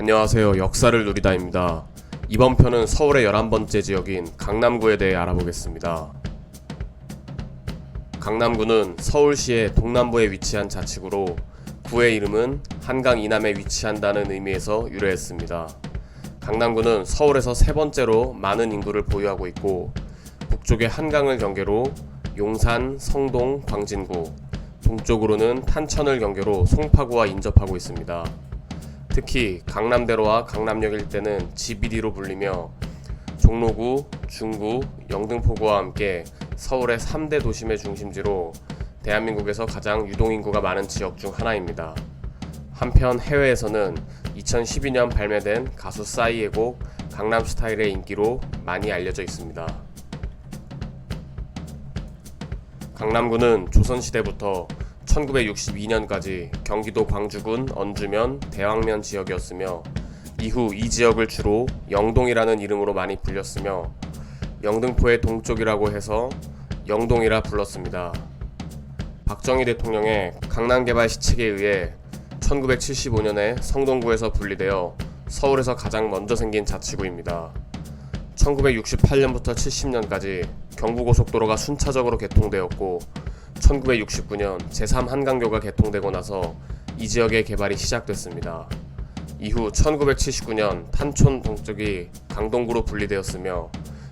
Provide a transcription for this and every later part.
안녕하세요. 역사를 누리다입니다. 이번 편은 서울의 11번째 지역인 강남구에 대해 알아보겠습니다. 강남구는 서울시의 동남부에 위치한 자치구로 구의 이름은 한강 이남에 위치한다는 의미에서 유래했습니다. 강남구는 서울에서 세 번째로 많은 인구를 보유하고 있고 북쪽에 한강을 경계로 용산, 성동, 광진구, 동쪽으로는 탄천을 경계로 송파구와 인접하고 있습니다. 특히 강남대로와 강남역 일대는 GBD로 불리며 종로구, 중구, 영등포구와 함께 서울의 3대 도심의 중심지로 대한민국에서 가장 유동인구가 많은 지역 중 하나입니다. 한편 해외에서는 2012년 발매된 가수 싸이의 곡 강남 스타일의 인기로 많이 알려져 있습니다. 강남구는 조선시대부터 1962년까지 경기도 광주군 언주면 대왕면 지역이었으며 이후 이 지역을 주로 영동이라는 이름으로 많이 불렸으며 영등포의 동쪽이라고 해서 영동이라 불렀습니다. 박정희 대통령의 강남개발 시책에 의해 1975년에 성동구에서 분리되어 서울에서 가장 먼저 생긴 자치구입니다. 1968년부터 70년까지 경부고속도로가 순차적으로 개통되었고 1969년 제3 한강교가 개통되고 나서 이 지역의 개발이 시작됐습니다. 이후 1979년 탄촌 동쪽이 강동구로 분리되었으며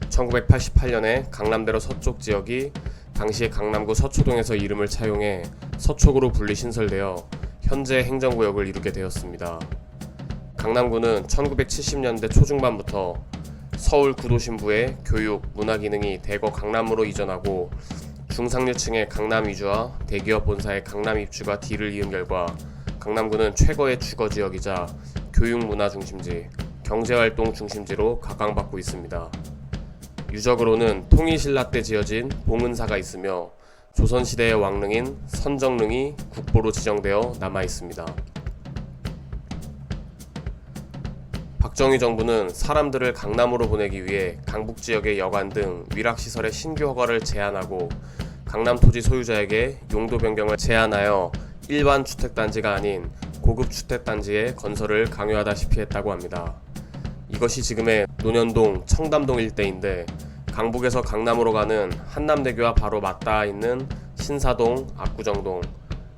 1988년에 강남대로 서쪽 지역이 당시 강남구 서초동에서 이름을 차용해 서초구로 분리 신설되어 현재 행정구역을 이루게 되었습니다. 강남구는 1970년대 초중반부터 서울 구도심부의 교육, 문화 기능이 대거 강남으로 이전하고 중상류층의 강남 이주와 대기업 본사의 강남 입주가 뒤를 이은 결과 강남구는 최고의 주거 지역이자 교육 문화 중심지, 경제활동 중심지로 각광받고 있습니다. 유적으로는 통일신라 때 지어진 봉은사가 있으며 조선시대의 왕릉인 선정릉이 국보로 지정되어 남아 있습니다. 박정희 정부는 사람들을 강남으로 보내기 위해 강북 지역의 여관 등 위락시설의 신규 허가를 제한하고 강남 토지 소유자에게 용도 변경을 제한하여 일반 주택단지가 아닌 고급 주택단지의 건설을 강요하다시피 했다고 합니다. 이것이 지금의 논현동, 청담동 일대인데 강북에서 강남으로 가는 한남대교와 바로 맞닿아 있는 신사동, 압구정동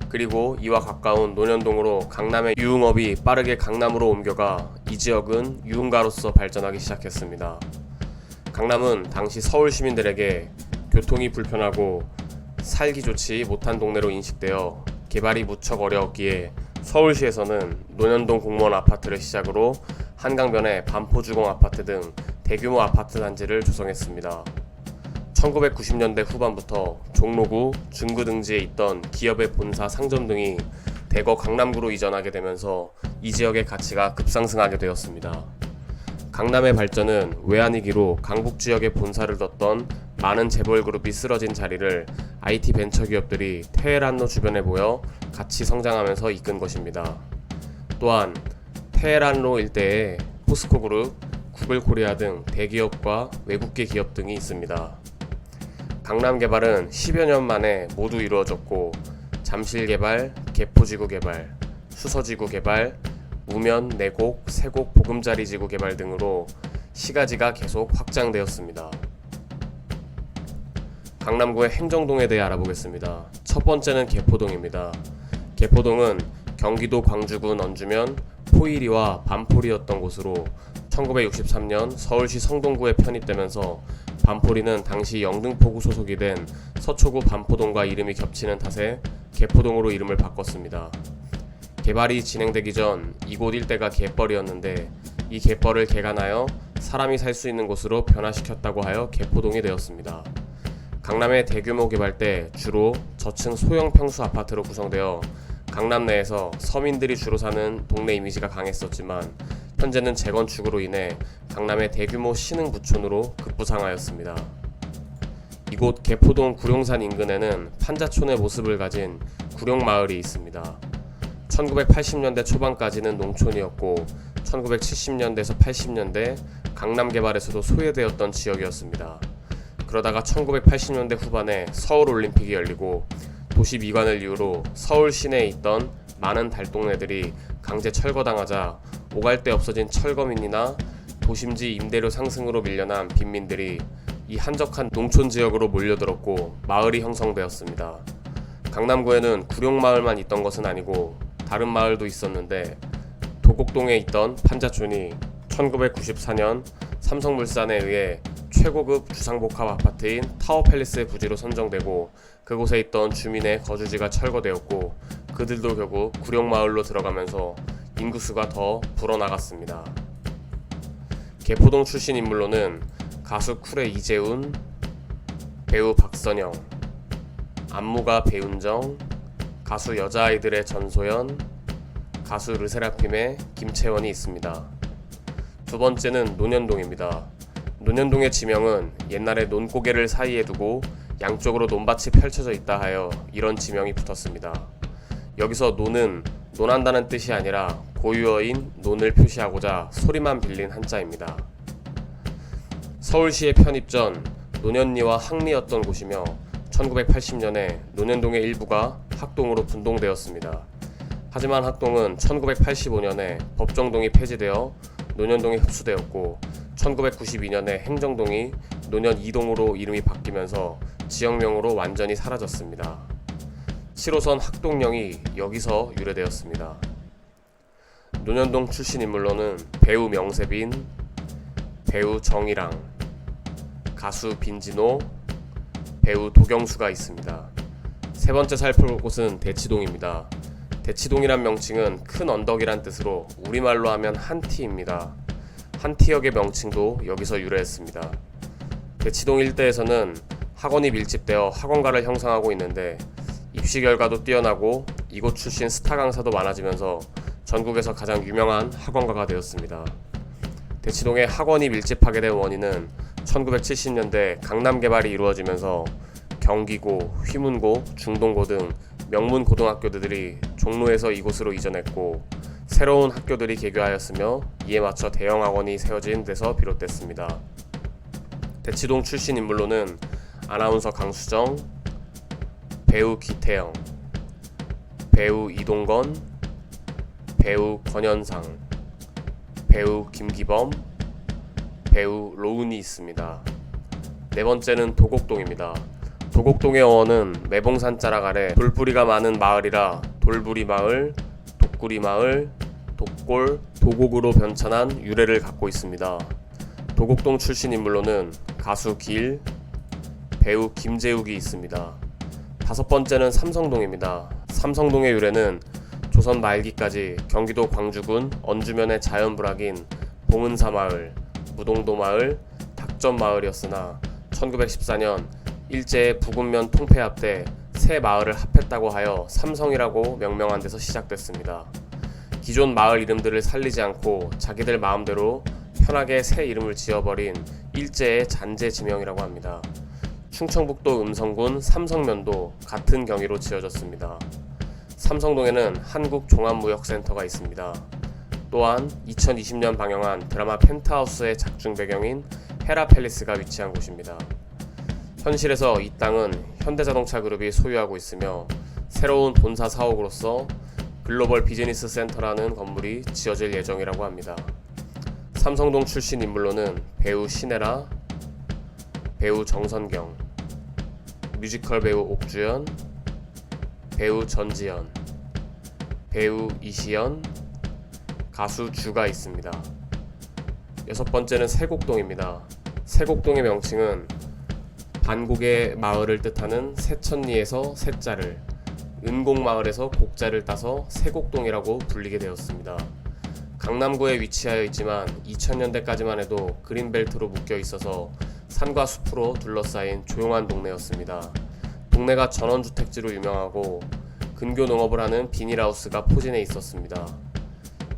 그리고 이와 가까운 논현동으로 강남의 유흥업이 빠르게 강남으로 옮겨가 이 지역은 유흥가로서 발전하기 시작했습니다. 강남은 당시 서울 시민들에게 교통이 불편하고 살기 좋지 못한 동네로 인식되어 개발이 무척 어려웠기에 서울시에서는 논현동 공무원 아파트를 시작으로 한강변에 반포주공 아파트 등 대규모 아파트 단지를 조성했습니다. 1990년대 후반부터 종로구, 중구 등지에 있던 기업의 본사 상점 등이 대거 강남구로 이전하게 되면서 이 지역의 가치가 급상승하게 되었습니다. 강남의 발전은 외환위기로 강북 지역에 본사를 뒀던 많은 재벌 그룹이 쓰러진 자리를 IT 벤처 기업들이 테헤란로 주변에 모여 같이 성장하면서 이끈 것입니다. 또한 테헤란로 일대에 포스코 그룹, 구글 코리아 등 대기업과 외국계 기업 등이 있습니다. 강남 개발은 10여 년 만에 모두 이루어졌고 잠실 개발, 개포지구 개발, 수서지구 개발, 우면, 내곡, 세곡 보금자리 지구 개발 등으로 시가지가 계속 확장되었습니다. 강남구의 행정동에 대해 알아보겠습니다. 첫 번째는 개포동입니다. 개포동은 경기도 광주군 언주면 포일이와 반포리였던 곳으로 1963년 서울시 성동구에 편입되면서 반포리는 당시 영등포구 소속이 된 서초구 반포동과 이름이 겹치는 탓에 개포동으로 이름을 바꿨습니다. 개발이 진행되기 전 이곳 일대가 갯벌이었는데 이 갯벌을 개간하여 사람이 살 수 있는 곳으로 변화시켰다고 하여 개포동이 되었습니다. 강남의 대규모 개발 때 주로 저층 소형 평수 아파트로 구성되어 강남 내에서 서민들이 주로 사는 동네 이미지가 강했었지만 현재는 재건축으로 인해 강남의 대규모 신흥 부촌으로 급부상하였습니다. 이곳 개포동 구룡산 인근에는 판자촌의 모습을 가진 구룡마을이 있습니다. 1980년대 초반까지는 농촌이었고 1970년대에서 80년대 강남 개발에서도 소외되었던 지역이었습니다. 그러다가 1980년대 후반에 서울 올림픽이 열리고 도시 미관을 이유로 서울 시내에 있던 많은 달동네들이 강제 철거당하자 오갈 데 없어진 철거민이나 도심지 임대료 상승으로 밀려난 빈민들이 이 한적한 농촌 지역으로 몰려들었고 마을이 형성되었습니다. 강남구에는 구룡마을만 있던 것은 아니고 다른 마을도 있었는데 도곡동에 있던 판자촌이 1994년 삼성물산에 의해 최고급 주상복합 아파트인 타워팰리스의 부지로 선정되고 그곳에 있던 주민의 거주지가 철거되었고 그들도 결국 구룡마을로 들어가면서 인구수가 더 불어나갔습니다. 개포동 출신 인물로는 가수 쿨의 이재훈, 배우 박선영, 안무가 배운정, 가수 여자아이들의 전소연, 가수 르세라핌의 김채원이 있습니다. 두 번째는 논현동입니다. 논현동의 지명은 옛날에 논고개를 사이에 두고 양쪽으로 논밭이 펼쳐져 있다 하여 이런 지명이 붙었습니다. 여기서 논은 논한다는 뜻이 아니라 고유어인 논을 표시하고자 소리만 빌린 한자입니다. 서울시에 편입 전 논현리와 항리였던 곳이며 1980년에 논현동의 일부가 학동으로 분동되었습니다. 하지만 학동은 1985년에 법정동이 폐지되어 논현동에 흡수되었고 1992년에 행정동이 논현 2동으로 이름이 바뀌면서 지역명으로 완전히 사라졌습니다. 7호선 학동역이 여기서 유래되었습니다. 논현동 출신 인물로는 배우 명세빈, 배우 정희랑, 가수 빈진호, 배우 도경수가 있습니다. 세 번째 살펴볼 곳은 대치동입니다. 대치동이란 명칭은 큰 언덕이란 뜻으로 우리말로 하면 한티입니다. 한티역의 명칭도 여기서 유래했습니다. 대치동 일대에서는 학원이 밀집되어 학원가를 형성하고 있는데 입시 결과도 뛰어나고 이곳 출신 스타 강사도 많아지면서 전국에서 가장 유명한 학원가가 되었습니다. 대치동에 학원이 밀집하게 된 원인은 1970년대 강남 개발이 이루어지면서 경기고, 휘문고, 중동고 등 명문 고등학교들이 종로에서 이곳으로 이전했고 새로운 학교들이 개교하였으며 이에 맞춰 대형 학원이 세워진 데서 비롯됐습니다. 대치동 출신 인물로는 아나운서 강수정, 배우 기태영, 배우 이동건, 배우 권현상, 배우 김기범, 배우 로운이 있습니다. 네 번째는 도곡동입니다. 도곡동의 어원은 매봉산 자락 아래 돌뿌리가 많은 마을이라 돌부리 마을, 독구리 마을, 독골, 도곡으로 변천한 유래를 갖고 있습니다. 도곡동 출신 인물로는 가수 길, 배우 김재욱이 있습니다. 다섯 번째는 삼성동입니다. 삼성동의 유래는 조선 말기까지 경기도 광주군 언주면의 자연 불악인 봉은사 마을, 무동도 마을, 닭전 마을이었으나 1914년 일제의 부군면 통폐합 때 새 마을을 합했다고 하여 삼성이라고 명명한 데서 시작됐습니다. 기존 마을 이름들을 살리지 않고 자기들 마음대로 편하게 새 이름을 지어버린 일제의 잔재 지명이라고 합니다. 충청북도 음성군 삼성면도 같은 경위로 지어졌습니다. 삼성동에는 한국종합무역센터가 있습니다. 또한 2020년 방영한 드라마 펜트하우스의 작중 배경인 헤라 팰리스가 위치한 곳입니다. 현실에서 이 땅은 현대자동차 그룹이 소유하고 있으며 새로운 본사 사옥으로서 글로벌 비즈니스 센터라는 건물이 지어질 예정이라고 합니다. 삼성동 출신 인물로는 배우 신혜라, 배우 정선경, 뮤지컬 배우 옥주연, 배우 전지현, 배우 이시연, 가수 주가 있습니다. 여섯 번째는 세곡동입니다. 세곡동의 명칭은 반곡의 마을을 뜻하는 세천리에서 세자를, 은곡마을에서 곡자를 따서 세곡동이라고 불리게 되었습니다. 강남구에 위치하여 있지만 2000년대까지만 해도 그린벨트로 묶여 있어서 산과 숲으로 둘러싸인 조용한 동네였습니다. 동네가 전원주택지로 유명하고 근교 농업을 하는 비닐하우스가 포진해 있었습니다.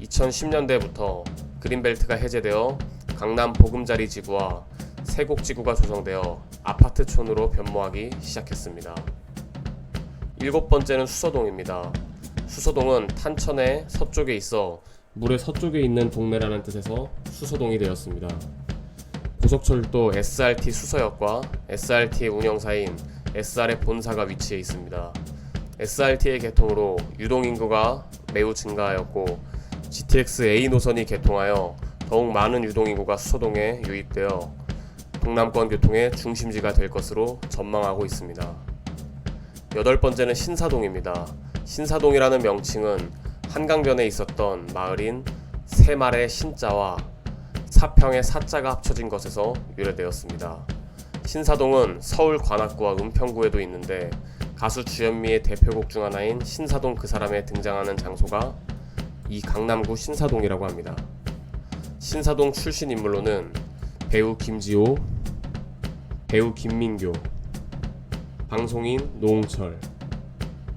2010년대부터 그린벨트가 해제되어 강남 보금자리 지구와 세곡지구가 조성되어 아파트촌으로 변모하기 시작했습니다. 일곱 번째는 수서동입니다. 수서동은 탄천의 서쪽에 있어 물의 서쪽에 있는 동네라는 뜻에서 수서동이 되었습니다. 고속철도 SRT 수서역과 SRT의 운영사인 SR의 본사가 위치해 있습니다. SRT의 개통으로 유동 인구가 매우 증가하였고 GTX A 노선이 개통하여 더욱 많은 유동 인구가 수서동에 유입되어 동남권 교통의 중심지가 될 것으로 전망하고 있습니다. 여덟 번째는 신사동입니다. 신사동이라는 명칭은 한강변에 있었던 마을인 새말의 신자와 사평의 사자가 합쳐진 것에서 유래되었습니다. 신사동은 서울 관악구와 은평구에도 있는데 가수 주현미의 대표곡 중 하나인 신사동 그 사람에 등장하는 장소가 이 강남구 신사동이라고 합니다. 신사동 출신 인물로는 배우 김지호, 배우 김민교, 방송인 노홍철,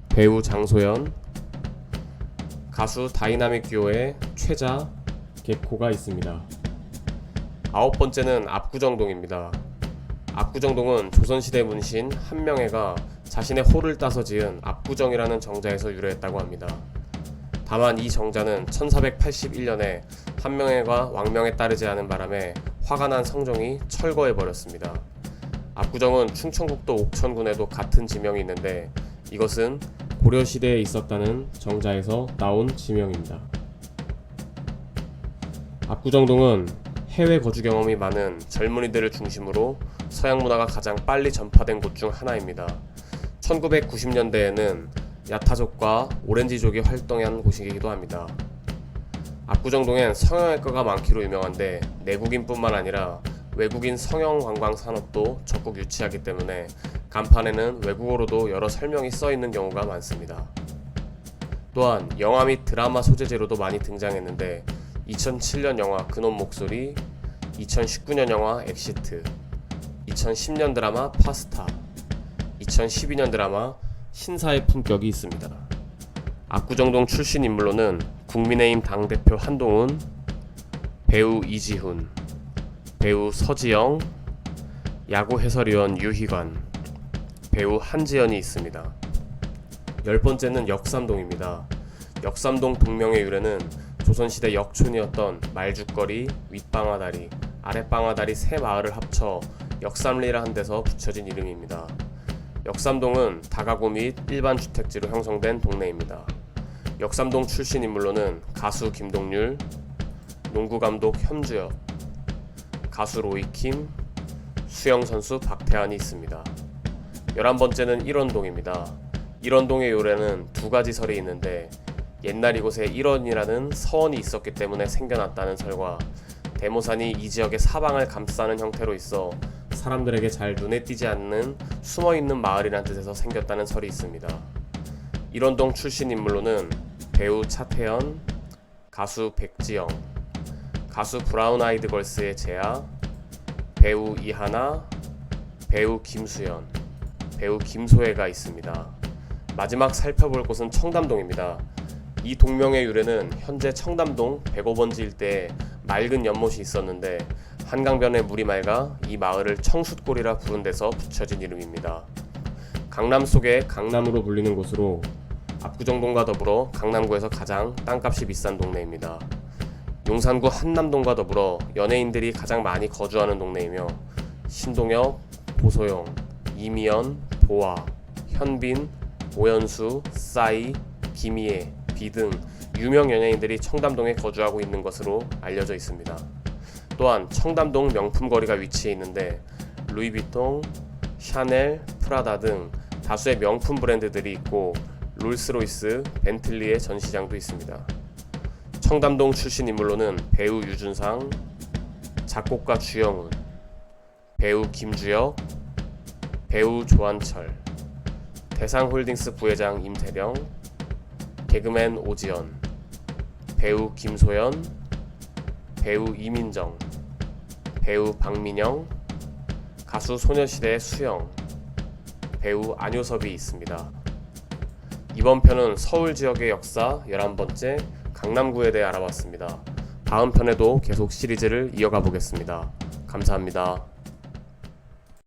배우 장소연, 가수 다이나믹 듀오의 최자, 개코가 있습니다. 아홉 번째는 압구정동입니다. 압구정동은 조선시대 문신 한명회가 자신의 호를 따서 지은 압구정이라는 정자에서 유래했다고 합니다. 다만 이 정자는 1481년에 한명회가 왕명에 따르지 않은 바람에 화가 난 성종이 철거해 버렸습니다. 압구정은 충청북도 옥천군에도 같은 지명이 있는데 이것은 고려 시대에 있었다는 정자에서 나온 지명입니다. 압구정동은 해외 거주 경험이 많은 젊은이들을 중심으로 서양 문화가 가장 빨리 전파된 곳 중 하나입니다. 1990년대에는 야타족과 오렌지족이 활동한 곳이기도 합니다. 압구정동엔 성형외과가 많기로 유명한데 내국인뿐만 아니라 외국인 성형 관광 산업도 적극 유치하기 때문에 간판에는 외국어로도 여러 설명이 써 있는 경우가 많습니다. 또한 영화 및 드라마 소재지로도 많이 등장했는데 2007년 영화 그놈 목소리, 2019년 영화 엑시트, 2010년 드라마 파스타, 2012년 드라마 신사의 품격이 있습니다. 압구정동 출신 인물로는 국민의힘 당대표 한동훈, 배우 이지훈, 배우 서지영, 야구 해설위원 유희관, 배우 한지연이 있습니다. 열 번째는 역삼동입니다. 역삼동 동명의 유래는 조선시대 역촌이었던 말죽거리, 윗방아다리, 아랫방아다리 세 마을을 합쳐 역삼리라 한 데서 붙여진 이름입니다. 역삼동은 다가구 및 일반 주택지로 형성된 동네입니다. 역삼동 출신 인물로는 가수 김동률, 농구 감독 현주엽, 가수 로이킴, 수영 선수 박태환이 있습니다. 11번째는 일원동입니다. 일원동의 요래는 두 가지 설이 있는데 옛날 이곳에 일원이라는 서원이 있었기 때문에 생겨났다는 설과 대모산이 이 지역의 사방을 감싸는 형태로 있어 사람들에게 잘 눈에 띄지 않는 숨어 있는 마을이란 뜻에서 생겼다는 설이 있습니다. 일원동 출신 인물로는 배우 차태현, 가수 백지영, 가수 브라운 아이드 걸스의 재하, 배우 이하나, 배우 김수연, 배우 김소혜가 있습니다. 마지막 살펴볼 곳은 청담동입니다. 이 동명의 유래는 현재 청담동 105번지 일대에 맑은 연못이 있었는데 한강변에 물이 맑아 이 마을을 청숫골이라 부른 데서 붙여진 이름입니다. 강남 속의 강남으로 불리는 곳으로 압구정동과 더불어 강남구에서 가장 땅값이 비싼 동네입니다. 용산구 한남동과 더불어 연예인들이 가장 많이 거주하는 동네이며 신동엽, 보소영, 이미연, 보아, 현빈, 오연수, 싸이, 김희애, 비 등 유명 연예인들이 청담동에 거주하고 있는 것으로 알려져 있습니다. 또한 청담동 명품 거리가 위치해 있는데 루이비통, 샤넬, 프라다 등 다수의 명품 브랜드들이 있고 롤스로이스, 벤틀리의 전시장도 있습니다. 청담동 출신 인물로는 배우 유준상, 작곡가 주영훈, 배우 김주혁, 배우 조한철, 대상홀딩스 부회장 임태령, 개그맨 오지연, 배우 김소연, 배우 이민정, 배우 박민영, 가수 소녀시대 수영, 배우 안효섭이 있습니다. 이번 편은 서울 지역의 역사 11번째 강남구에 대해 알아봤습니다. 다음 편에도 계속 시리즈를 이어가 보겠습니다. 감사합니다.